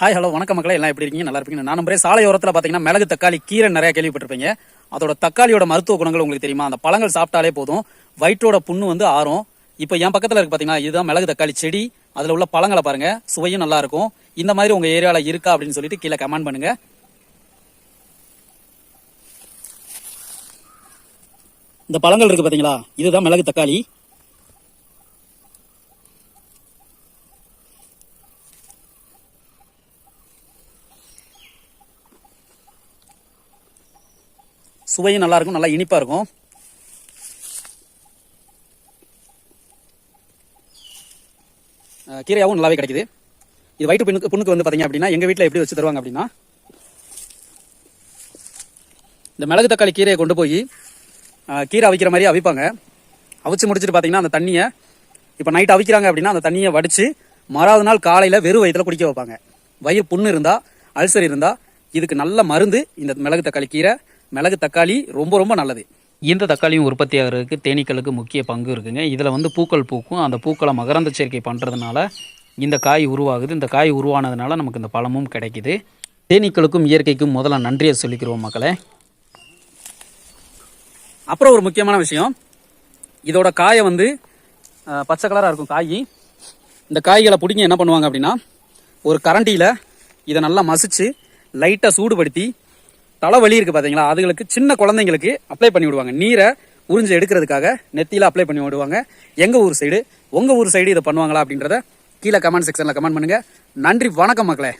Hi hello வணக்க மக்களே. எல்லாம் எப்படி இருக்கீங்க? நல்லா இருப்பீங்க நான் நம்பரே சாலையோரத்தில் பார்த்தீங்கன்னா மிளகு தக்காளி கீரை நிறைய கேள்விப்பட்டிருப்பீங்க. அதோட தக்காளியோட மருத்துவ குணங்கள் உங்களுக்கு தெரியுமா? அந்த பழங்கள் சாப்பிட்டாலே போதும். வயிற்றோட புண்ணு வந்து ஆறும். இப்போ என் பக்கத்தில் இருக்கு பார்த்தீங்கன்னா இதுதான் மிளகு தக்காளி செடி. அதில் உள்ள பழங்களை பாருங்க. சுவையும் நல்லா இருக்கும். இந்த மாதிரி உங்கள் ஏரியாவில் இருக்கா அப்படின்னு சொல்லிட்டு கீழே கமெண்ட் பண்ணுங்க. இந்த பழங்கள் இருக்கு பார்த்தீங்களா இதுதான் மிளகு தக்காளி. சுவையும் நல்லா இருக்கும் நல்லா இனிப்பா இருக்கும். கீரையாகவும் நல்லாவே கிடைக்குது. இது வயிற்று புண்ணுக்கு புண்ணுக்கு வந்து பார்த்தீங்க அப்படின்னா எங்கள் வீட்டில் எப்படி வச்சு தருவாங்க அப்படின்னா இந்த மிளகு தக்காளி கீரையை கொண்டு போய் கீரை அவிக்கிற மாதிரி அவிப்பாங்க. அவிச்சு முடிச்சுட்டு பார்த்தீங்கன்னா அந்த தண்ணியை இப்போ நைட் அவிக்கிறாங்க அப்படின்னா அந்த தண்ணியை வடித்து மறாவது நாள் காலையில் வெறும் வயிற்றுல குடிக்க வைப்பாங்க. வயிறு புண்ணு இருந்தால் அல்சர் இருந்தால் இதுக்கு நல்ல மருந்து இந்த மிளகு தக்காளி கீரை மிளகு தக்காளி ரொம்ப ரொம்ப நல்லது. இந்த தக்காளியும் உற்பத்தி ஆகிறதுக்கு தேனீக்களுக்கு முக்கிய பங்கு இருக்குங்க. இதில் வந்து பூக்கள் பூக்கும். அந்த பூக்களை மகரந்த சேர்க்கை பண்ணுறதுனால இந்த காய் உருவாகுது. இந்த காய் உருவானதுனால நமக்கு இந்த பழமும் கிடைக்குது. தேனீக்களுக்கும் இயற்கைக்கும் முதல்ல நன்றியை சொல்லிக்கிறோம் மக்களே. அப்புறம் ஒரு முக்கியமான விஷயம். இதோட காயை வந்து பச்சை கலராக இருக்கும் காய். இந்த காய்களை பிடிங்க என்ன பண்ணுவாங்க அப்படின்னா ஒரு கரண்டியில் இதை நல்லா மசிச்சு லைட்டாக சூடுபடுத்தி தலைவலி இருக்குது பார்த்தீங்களா அதுகளுக்கு சின்ன குழந்தைங்களுக்கு அப்ளை பண்ணி விடுவாங்க. நீரை உறிஞ்சு எடுக்கிறதுக்காக நெத்தியில் அப்ளை பண்ணி விடுவாங்க. எங்கள் ஊர் சைடு உங்கள் ஊர் சைடு இதை பண்ணுவாங்களா அப்படின்றத கீழே கமெண்ட் செக்ஷனில் கமெண்ட் பண்ணுங்கள் நன்றி வணக்கம் மக்களே.